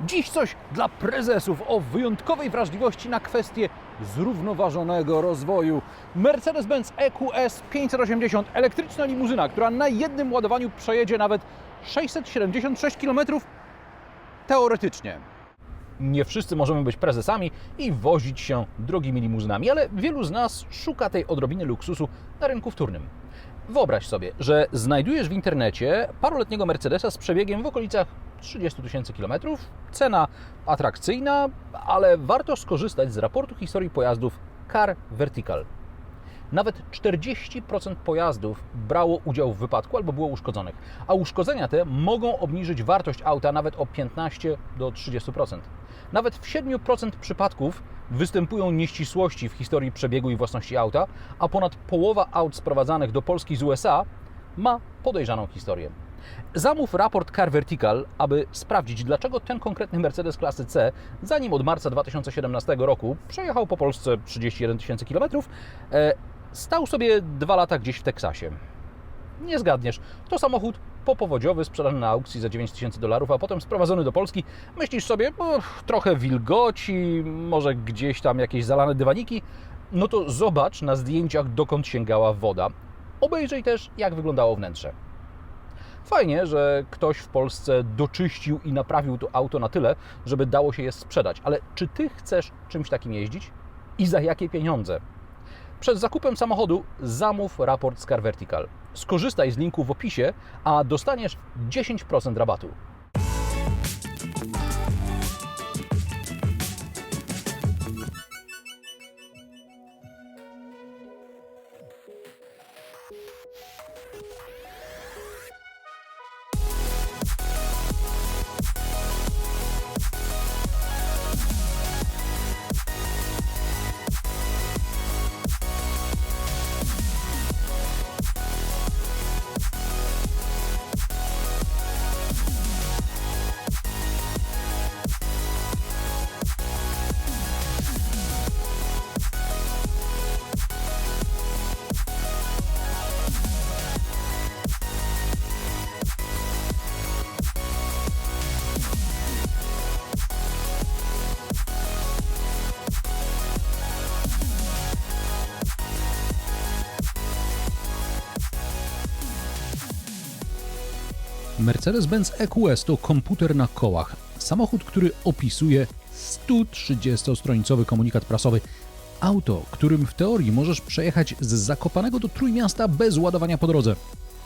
Dziś coś dla prezesów o wyjątkowej wrażliwości na kwestie zrównoważonego rozwoju. Mercedes-Benz EQS 580, elektryczna limuzyna, która na jednym ładowaniu przejedzie nawet 676 km teoretycznie. Nie wszyscy możemy być prezesami i wozić się drogimi limuzynami, ale wielu z nas szuka tej odrobiny luksusu na rynku wtórnym. Wyobraź sobie, że znajdujesz w internecie paroletniego Mercedesa z przebiegiem w okolicach 30 tysięcy kilometrów. Cena atrakcyjna, ale warto skorzystać z raportu historii pojazdów Car Vertical. Nawet 40% pojazdów brało udział w wypadku albo było uszkodzonych, a uszkodzenia te mogą obniżyć wartość auta nawet o 15 do 30%. Nawet w 7% przypadków występują nieścisłości w historii przebiegu i własności auta, a ponad połowa aut sprowadzanych do Polski z USA ma podejrzaną historię. Zamów raport Car Vertical, aby sprawdzić, dlaczego ten konkretny Mercedes klasy C, zanim od marca 2017 roku przejechał po Polsce 31 tysięcy kilometrów, e, stał sobie dwa lata gdzieś w Teksasie. Nie zgadniesz, to samochód popowodziowy sprzedany na aukcji za 9 tysięcy dolarów, a potem sprowadzony do Polski. Myślisz sobie, trochę wilgoci, może gdzieś tam jakieś zalane dywaniki. No to zobacz na zdjęciach, dokąd sięgała woda. Obejrzyj też, jak wyglądało wnętrze. Fajnie, że ktoś w Polsce doczyścił i naprawił to auto na tyle, żeby dało się je sprzedać, ale czy ty chcesz czymś takim jeździć? I za jakie pieniądze? Przed zakupem samochodu zamów raport z Car Vertical. Skorzystaj z linku w opisie, a dostaniesz 10% rabatu. Mercedes-Benz EQS to komputer na kołach. Samochód, który opisuje 130-stronicowy komunikat prasowy. Auto, którym w teorii możesz przejechać z Zakopanego do Trójmiasta bez ładowania po drodze.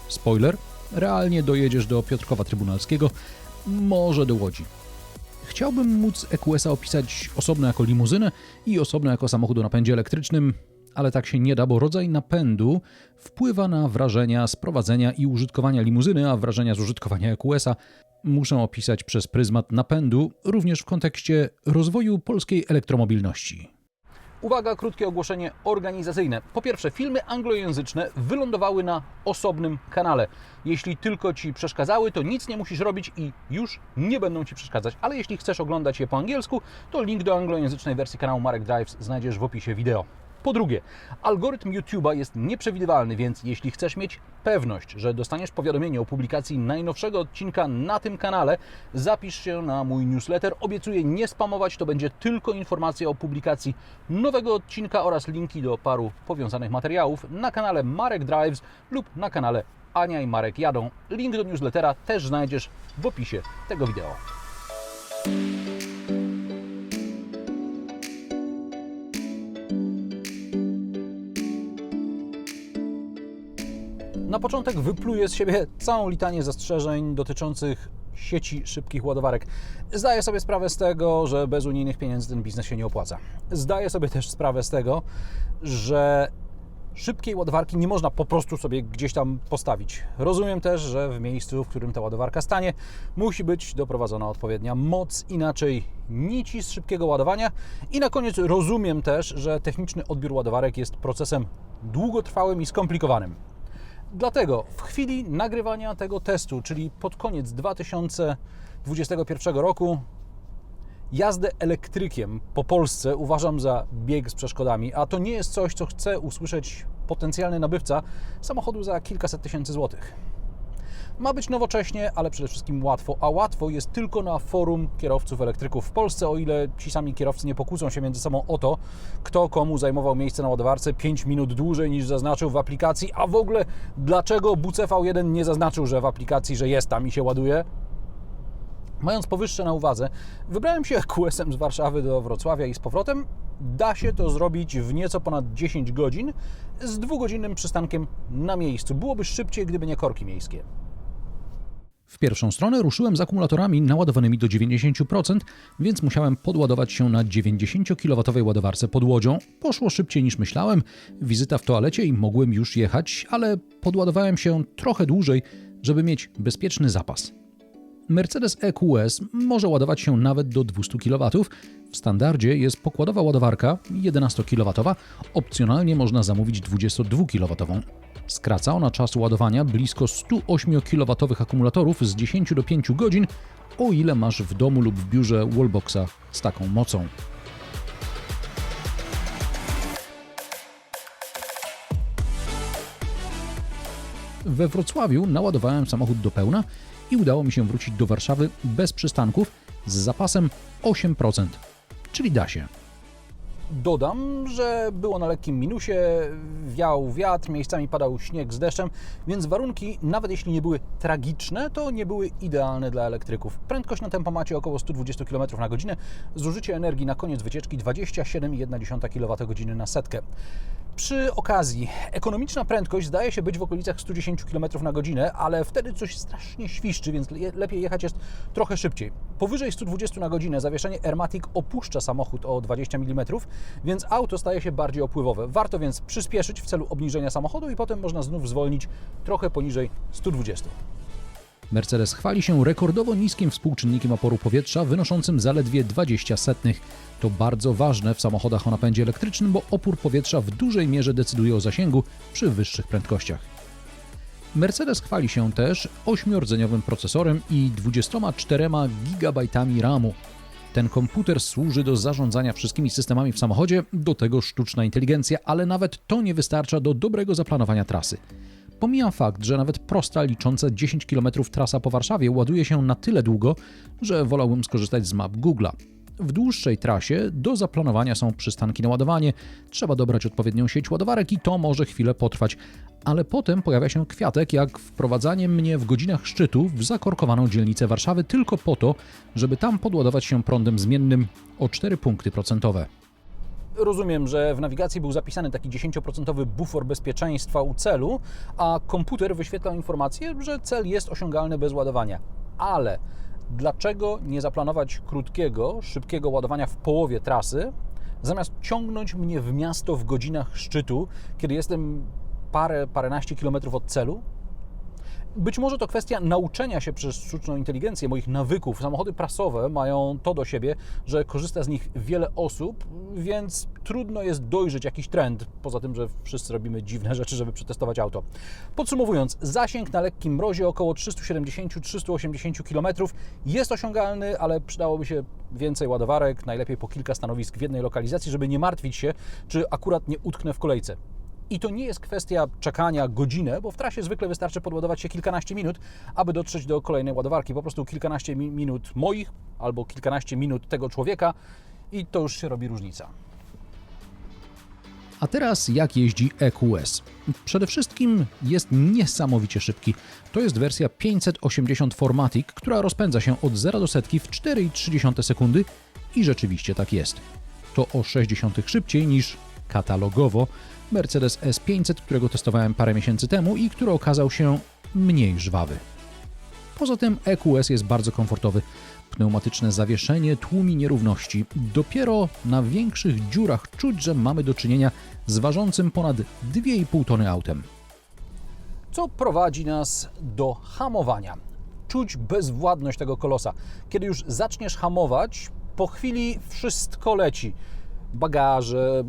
Spoiler, realnie dojedziesz do Piotrkowa Trybunalskiego, może do Łodzi. Chciałbym móc EQS-a opisać osobno jako limuzynę i osobno jako samochód o napędzie elektrycznym, ale tak się nie da, bo rodzaj napędu wpływa na wrażenia z prowadzenia i użytkowania limuzyny, a wrażenia z użytkowania EQS-a muszę opisać przez pryzmat napędu, również w kontekście rozwoju polskiej elektromobilności. Uwaga, krótkie ogłoszenie organizacyjne. Po pierwsze, filmy anglojęzyczne wylądowały na osobnym kanale. Jeśli tylko Ci przeszkadzały, to nic nie musisz robić i już nie będą Ci przeszkadzać. Ale jeśli chcesz oglądać je po angielsku, to link do anglojęzycznej wersji kanału Marek Drives znajdziesz w opisie wideo. Po drugie, algorytm YouTube'a jest nieprzewidywalny, więc jeśli chcesz mieć pewność, że dostaniesz powiadomienie o publikacji najnowszego odcinka na tym kanale, zapisz się na mój newsletter. Obiecuję nie spamować, to będzie tylko informacja o publikacji nowego odcinka oraz linki do paru powiązanych materiałów na kanale Marek Drives lub na kanale Ania i Marek Jadą. Link do newslettera też znajdziesz w opisie tego wideo. Na początek wypluję z siebie całą litanię zastrzeżeń dotyczących sieci szybkich ładowarek. Zdaję sobie sprawę z tego, że bez unijnych pieniędzy ten biznes się nie opłaca. Zdaję sobie też sprawę z tego, że szybkiej ładowarki nie można po prostu sobie gdzieś tam postawić. Rozumiem też, że w miejscu, w którym ta ładowarka stanie, musi być doprowadzona odpowiednia moc, inaczej nici z szybkiego ładowania. I na koniec rozumiem też, że techniczny odbiór ładowarek jest procesem długotrwałym i skomplikowanym. Dlatego w chwili nagrywania tego testu, czyli pod koniec 2021 roku, jazdę elektrykiem po Polsce uważam za bieg z przeszkodami, a to nie jest coś, co chce usłyszeć potencjalny nabywca samochodu za kilkaset tysięcy złotych. Ma być nowocześnie, ale przede wszystkim łatwo, a łatwo jest tylko na forum kierowców elektryków w Polsce, o ile ci sami kierowcy nie pokłócą się między sobą o to, kto komu zajmował miejsce na ładowarce 5 minut dłużej niż zaznaczył w aplikacji, a w ogóle dlaczego BUCV1 nie zaznaczył, że w aplikacji, że jest tam i się ładuje. Mając powyższe na uwadze, wybrałem się QS-em z Warszawy do Wrocławia i z powrotem. Da się to zrobić w nieco ponad 10 godzin z dwugodzinnym przystankiem na miejscu. Byłoby szybciej, gdyby nie korki miejskie. W pierwszą stronę ruszyłem z akumulatorami naładowanymi do 90%, więc musiałem podładować się na 90 kW ładowarce pod łodzią. Poszło szybciej niż myślałem, wizyta w toalecie i mogłem już jechać, ale podładowałem się trochę dłużej, żeby mieć bezpieczny zapas. Mercedes EQS może ładować się nawet do 200 kW. W standardzie jest pokładowa ładowarka 11 kW, opcjonalnie można zamówić 22 kW. Skraca ona czas ładowania blisko 108 kW akumulatorów z 10 do 5 godzin, o ile masz w domu lub w biurze wallboxa z taką mocą. We Wrocławiu naładowałem samochód do pełna i udało mi się wrócić do Warszawy bez przystanków z zapasem 8%, czyli da się. Dodam, że było na lekkim minusie, wiał wiatr, miejscami padał śnieg z deszczem, więc warunki, nawet jeśli nie były tragiczne, to nie były idealne dla elektryków. Prędkość na tempomacie około 120 km na godzinę, zużycie energii na koniec wycieczki 27,1 kWh na setkę. Przy okazji, ekonomiczna prędkość zdaje się być w okolicach 110 km na godzinę, ale wtedy coś strasznie świszczy, więc le- lepiej jechać jest trochę szybciej. Powyżej 120 na godzinę zawieszenie Airmatic opuszcza samochód o 20 mm, więc auto staje się bardziej opływowe. Warto więc przyspieszyć w celu obniżenia samochodu i potem można znów zwolnić trochę poniżej 120. Mercedes chwali się rekordowo niskim współczynnikiem oporu powietrza, wynoszącym zaledwie 20 setnych. To bardzo ważne w samochodach o napędzie elektrycznym, bo opór powietrza w dużej mierze decyduje o zasięgu przy wyższych prędkościach. Mercedes chwali się też 8-rdzeniowym procesorem i 24 GB RAMu. Ten komputer służy do zarządzania wszystkimi systemami w samochodzie, do tego sztuczna inteligencja, ale nawet to nie wystarcza do dobrego zaplanowania trasy. Pomijam fakt, że nawet prosta licząca 10 km trasa po Warszawie ładuje się na tyle długo, że wolałbym skorzystać z map Google'a. W dłuższej trasie do zaplanowania są przystanki na ładowanie, trzeba dobrać odpowiednią sieć ładowarek i to może chwilę potrwać, ale potem pojawia się kwiatek jak wprowadzanie mnie w godzinach szczytu w zakorkowaną dzielnicę Warszawy tylko po to, żeby tam podładować się prądem zmiennym o 4 punkty procentowe. Rozumiem, że w nawigacji był zapisany taki 10% bufor bezpieczeństwa u celu, a komputer wyświetlał informację, że cel jest osiągalny bez ładowania. Ale dlaczego nie zaplanować krótkiego, szybkiego ładowania w połowie trasy, zamiast ciągnąć mnie w miasto w godzinach szczytu, kiedy jestem parę, paręnaście kilometrów od celu? Być może to kwestia nauczenia się przez sztuczną inteligencję moich nawyków. Samochody prasowe mają to do siebie, że korzysta z nich wiele osób, więc trudno jest dojrzeć jakiś trend, poza tym, że wszyscy robimy dziwne rzeczy, żeby przetestować auto. Podsumowując, zasięg na lekkim mrozie około 370-380 km jest osiągalny, ale przydałoby się więcej ładowarek, najlepiej po kilka stanowisk w jednej lokalizacji, żeby nie martwić się, czy akurat nie utknę w kolejce. I to nie jest kwestia czekania godzinę, bo w trasie zwykle wystarczy podładować się kilkanaście minut, aby dotrzeć do kolejnej ładowarki. Po prostu kilkanaście mi- minut moich albo kilkanaście minut tego człowieka i to już się robi różnica. A teraz jak jeździ EQS? Przede wszystkim jest niesamowicie szybki. To jest wersja 580 Formatic, która rozpędza się od 0 do setki w 4,3 sekundy i rzeczywiście tak jest. To o 60 szybciej niż katalogowo Mercedes S500, którego testowałem parę miesięcy temu i który okazał się mniej żwawy. Poza tym EQS jest bardzo komfortowy. Pneumatyczne zawieszenie tłumi nierówności. Dopiero na większych dziurach czuć, że mamy do czynienia z ważącym ponad 2,5 tony autem. Co prowadzi nas do hamowania. Czuć bezwładność tego kolosa. Kiedy już zaczniesz hamować, po chwili wszystko leci. Bagaże,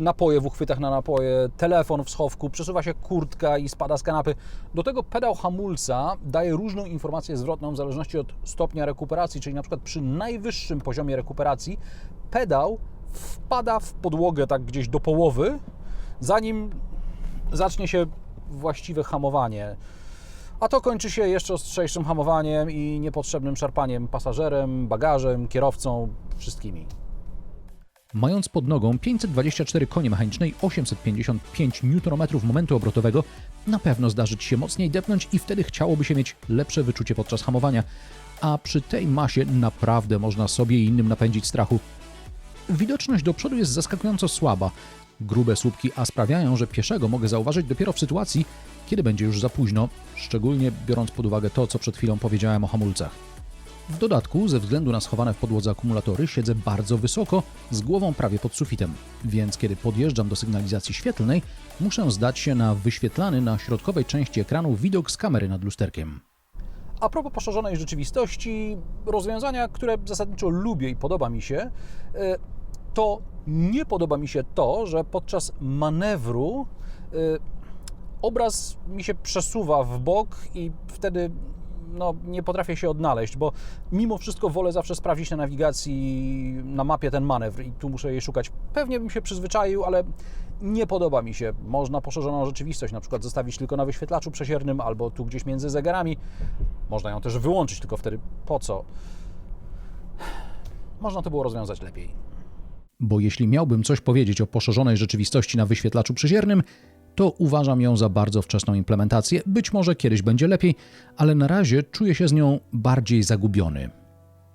napoje w uchwytach na napoje, telefon w schowku, przesuwa się kurtka i spada z kanapy. Do tego pedał hamulca daje różną informację zwrotną w zależności od stopnia rekuperacji, czyli na przykład przy najwyższym poziomie rekuperacji pedał wpada w podłogę tak gdzieś do połowy, zanim zacznie się właściwe hamowanie. A to kończy się jeszcze ostrzejszym hamowaniem i niepotrzebnym szarpaniem pasażerem, bagażem, kierowcą, wszystkimi. Mając pod nogą 524 konie mechaniczne i 855 Nm momentu obrotowego, na pewno zdarzy Ci się mocniej depnąć i wtedy chciałoby się mieć lepsze wyczucie podczas hamowania. A przy tej masie naprawdę można sobie i innym napędzić strachu. Widoczność do przodu jest zaskakująco słaba. Grube słupki A sprawiają, że pieszego mogę zauważyć dopiero w sytuacji, kiedy będzie już za późno, szczególnie biorąc pod uwagę to, co przed chwilą powiedziałem o hamulcach. W dodatku, ze względu na schowane w podłodze akumulatory, siedzę bardzo wysoko, z głową prawie pod sufitem, więc kiedy podjeżdżam do sygnalizacji świetlnej, muszę zdać się na wyświetlany na środkowej części ekranu widok z kamery nad lusterkiem. A propos poszerzonej rzeczywistości, rozwiązania, które zasadniczo lubię i podoba mi się, e, to nie podoba mi się to, że podczas manewru e, obraz mi się przesuwa w bok i wtedy no, nie potrafię się odnaleźć, bo mimo wszystko wolę zawsze sprawdzić na nawigacji, na mapie ten manewr i tu muszę jej szukać. Pewnie bym się przyzwyczaił, ale nie podoba mi się. Można poszerzoną rzeczywistość na przykład zostawić tylko na wyświetlaczu przesiernym albo tu gdzieś między zegarami. Można ją też wyłączyć, tylko wtedy po co? Można to było rozwiązać lepiej. Bo jeśli miałbym coś powiedzieć o poszerzonej rzeczywistości na wyświetlaczu przyziernym, to uważam ją za bardzo wczesną implementację. Być może kiedyś będzie lepiej, ale na razie czuję się z nią bardziej zagubiony.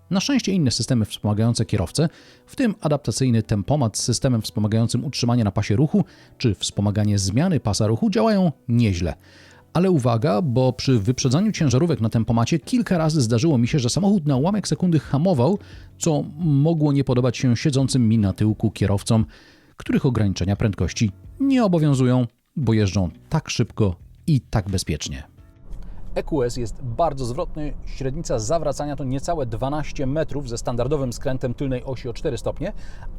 Na szczęście inne systemy wspomagające kierowcę, w tym adaptacyjny tempomat z systemem wspomagającym utrzymanie na pasie ruchu czy wspomaganie zmiany pasa ruchu działają nieźle. Ale uwaga, bo przy wyprzedzaniu ciężarówek na tempomacie kilka razy zdarzyło mi się, że samochód na ułamek sekundy hamował, co mogło nie podobać się siedzącym mi na tyłku kierowcom, których ograniczenia prędkości nie obowiązują, bo jeżdżą tak szybko i tak bezpiecznie. EQS jest bardzo zwrotny, średnica zawracania to niecałe 12 metrów ze standardowym skrętem tylnej osi o 4 stopnie,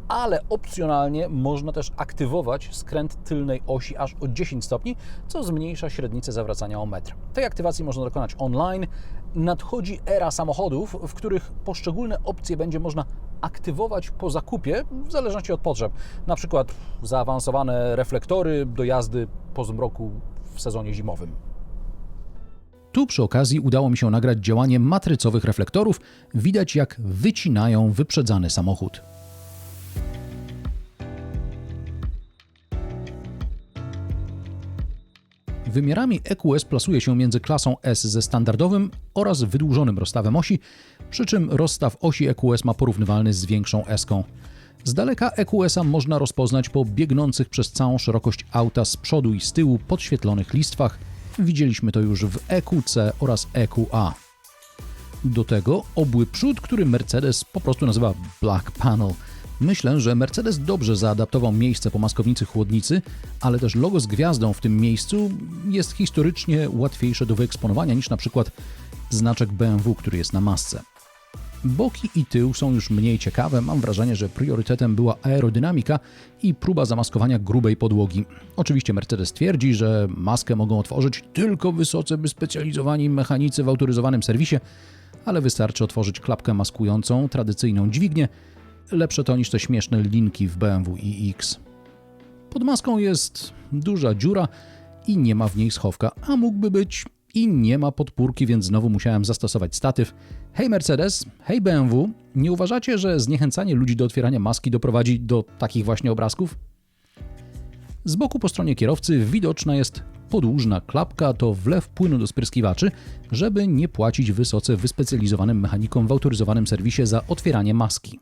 ale opcjonalnie można też aktywować skręt tylnej osi aż o 10 stopni, co zmniejsza średnicę zawracania o metr. Tej aktywacji można dokonać online. Nadchodzi era samochodów, w których poszczególne opcje będzie można aktywować po zakupie w zależności od potrzeb. Na przykład zaawansowane reflektory do jazdy po zmroku w sezonie zimowym. Tu przy okazji udało mi się nagrać działanie matrycowych reflektorów. Widać jak wycinają wyprzedzany samochód. Wymiarami EQS plasuje się między klasą S ze standardowym oraz wydłużonym rozstawem osi, przy czym rozstaw osi EQS ma porównywalny z większą S-ką. Z daleka EQS-a można rozpoznać po biegnących przez całą szerokość auta z przodu i z tyłu podświetlonych listwach. Widzieliśmy to już w EQC oraz EQA. Do tego obły przód, który Mercedes po prostu nazywa Black Panel. Myślę, że Mercedes dobrze zaadaptował miejsce po maskownicy chłodnicy, ale też logo z gwiazdą w tym miejscu jest historycznie łatwiejsze do wyeksponowania niż na przykład znaczek BMW, który jest na masce. Boki i tył są już mniej ciekawe. Mam wrażenie, że priorytetem była aerodynamika i próba zamaskowania grubej podłogi. Oczywiście Mercedes twierdzi, że maskę mogą otworzyć tylko wysoce wyspecjalizowani mechanicy w autoryzowanym serwisie, ale wystarczy otworzyć klapkę maskującą tradycyjną dźwignię. Lepsze to niż te śmieszne linki w BMW iX. Pod maską jest duża dziura i nie ma w niej schowka, a mógłby być i nie ma podpórki, więc znowu musiałem zastosować statyw. Hej Mercedes, hej BMW, nie uważacie, że zniechęcanie ludzi do otwierania maski doprowadzi do takich właśnie obrazków? Z boku po stronie kierowcy widoczna jest podłużna klapka, to wlew płynu do spryskiwaczy, żeby nie płacić wysoce wyspecjalizowanym mechanikom w autoryzowanym serwisie za otwieranie maski.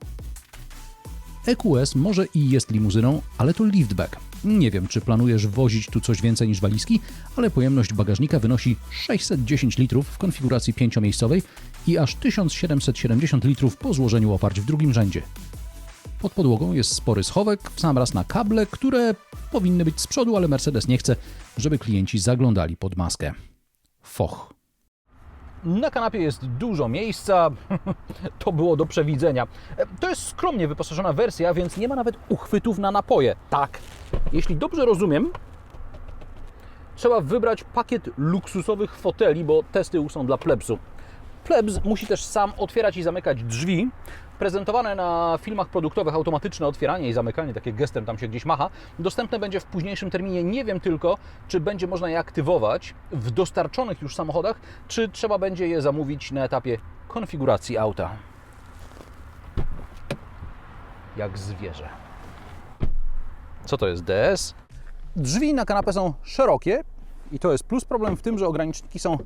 EQS może i jest limuzyną, ale to liftback. Nie wiem, czy planujesz wozić tu coś więcej niż walizki, ale pojemność bagażnika wynosi 610 litrów w konfiguracji pięciomiejscowej i aż 1770 litrów po złożeniu oparć w drugim rzędzie. Pod podłogą jest spory schowek, w sam raz na kable, które powinny być z przodu, ale Mercedes nie chce, żeby klienci zaglądali pod maskę. Foch. Na kanapie jest dużo miejsca, to było do przewidzenia. E, To jest skromnie wyposażona wersja, więc nie ma nawet uchwytów na napoje. Tak, jeśli dobrze rozumiem, trzeba wybrać pakiet luksusowych foteli, bo te z tyłu są dla plebsu. Plebs musi też sam otwierać i zamykać drzwi. Prezentowane na filmach produktowych automatyczne otwieranie i zamykanie, takie gestem tam się gdzieś macha, dostępne będzie w późniejszym terminie. Nie wiem tylko, czy będzie można je aktywować w dostarczonych już samochodach, czy trzeba będzie je zamówić na etapie konfiguracji auta. Jak zwierzę. Co to jest DS? Drzwi na kanapę są szerokie i to jest plus. Problem w tym, że ograniczniki są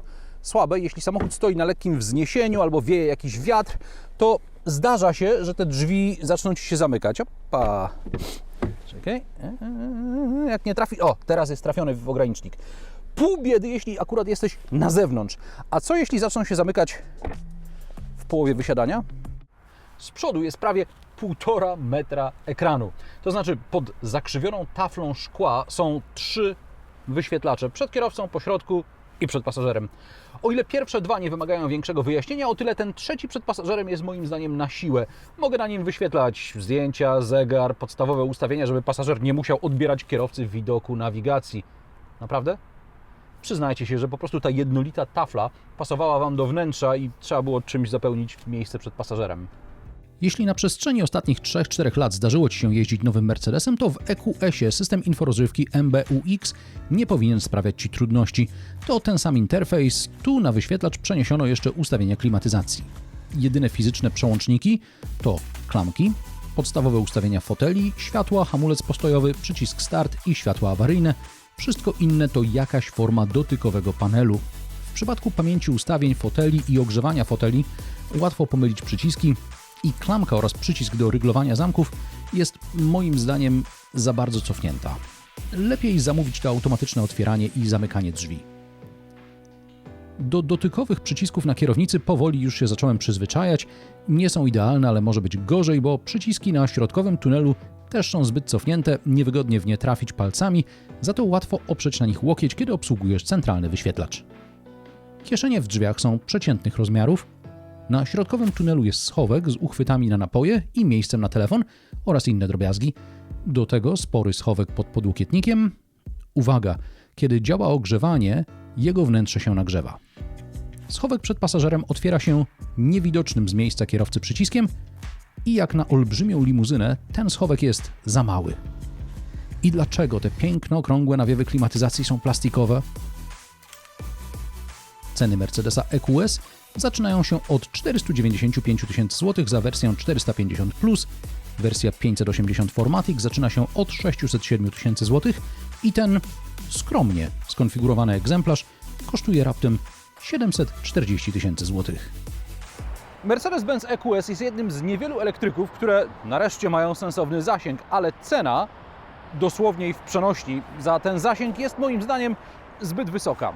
słabe. Jeśli samochód stoi na lekkim wzniesieniu albo wieje jakiś wiatr, to zdarza się, że te drzwi zaczną Ci się zamykać. Opa! Czekaj. Jak nie trafi... O, teraz jest trafiony w ogranicznik. Pół biedy, jeśli akurat jesteś na zewnątrz. A co jeśli zaczną się zamykać w połowie wysiadania? Z przodu jest prawie 1,5 metra ekranu. To znaczy pod zakrzywioną taflą szkła są trzy wyświetlacze przed kierowcą, po środku i przed pasażerem. O ile pierwsze dwa nie wymagają większego wyjaśnienia, o tyle ten trzeci przed pasażerem jest moim zdaniem na siłę. Mogę na nim wyświetlać zdjęcia, zegar, podstawowe ustawienia, żeby pasażer nie musiał odbierać kierowcy widoku nawigacji. Naprawdę? Przyznajcie się, że po prostu ta jednolita tafla pasowała Wam do wnętrza i trzeba było czymś zapełnić miejsce przed pasażerem. Jeśli na przestrzeni ostatnich 3-4 lat zdarzyło Ci się jeździć nowym Mercedesem, to w EQS-ie system inforozrywki MBUX nie powinien sprawiać Ci trudności. To ten sam interfejs, tu na wyświetlacz przeniesiono jeszcze ustawienia klimatyzacji. Jedyne fizyczne przełączniki to klamki, podstawowe ustawienia foteli, światła, hamulec postojowy, przycisk start i światła awaryjne. Wszystko inne to jakaś forma dotykowego panelu. W przypadku pamięci ustawień foteli i ogrzewania foteli łatwo pomylić przyciski i klamka oraz przycisk do ryglowania zamków jest moim zdaniem za bardzo cofnięta. Lepiej zamówić to automatyczne otwieranie i zamykanie drzwi. Do dotykowych przycisków na kierownicy powoli już się zacząłem przyzwyczajać. Nie są idealne, ale może być gorzej, bo przyciski na środkowym tunelu też są zbyt cofnięte, niewygodnie w nie trafić palcami, za to łatwo oprzeć na nich łokieć, kiedy obsługujesz centralny wyświetlacz. Kieszenie w drzwiach są przeciętnych rozmiarów. Na środkowym tunelu jest schowek z uchwytami na napoje i miejscem na telefon oraz inne drobiazgi. Do tego spory schowek pod podłokietnikiem. Uwaga, kiedy działa ogrzewanie, jego wnętrze się nagrzewa. Schowek przed pasażerem otwiera się niewidocznym z miejsca kierowcy przyciskiem i jak na olbrzymią limuzynę, ten schowek jest za mały. I dlaczego te piękne, okrągłe nawiewy klimatyzacji są plastikowe? Ceny Mercedesa EQS zaczynają się od 495 tysięcy złotych za wersję 450 plus. Wersja 580 Formatic zaczyna się od 607 tysięcy złotych i ten skromnie skonfigurowany egzemplarz kosztuje raptem 740 tysięcy złotych. Mercedes-Benz EQS jest jednym z niewielu elektryków, które nareszcie mają sensowny zasięg, ale cena, dosłownie i w przenośni, za ten zasięg jest moim zdaniem zbyt wysoka.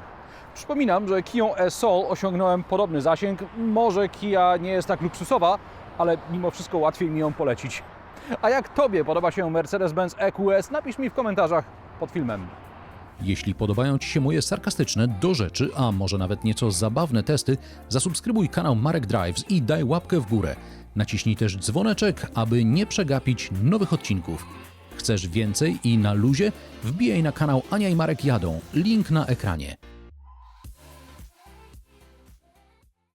Przypominam, że Kia e-Soul osiągnąłem podobny zasięg. Może Kia nie jest tak luksusowa, ale mimo wszystko łatwiej mi ją polecić. A jak Tobie podoba się Mercedes-Benz EQS? Napisz mi w komentarzach pod filmem. Jeśli podobają Ci się moje sarkastyczne, do rzeczy, a może nawet nieco zabawne testy, zasubskrybuj kanał Marek Drives i daj łapkę w górę. Naciśnij też dzwoneczek, aby nie przegapić nowych odcinków. Chcesz więcej i na luzie? Wbijaj na kanał Ania i Marek jadą. Link na ekranie.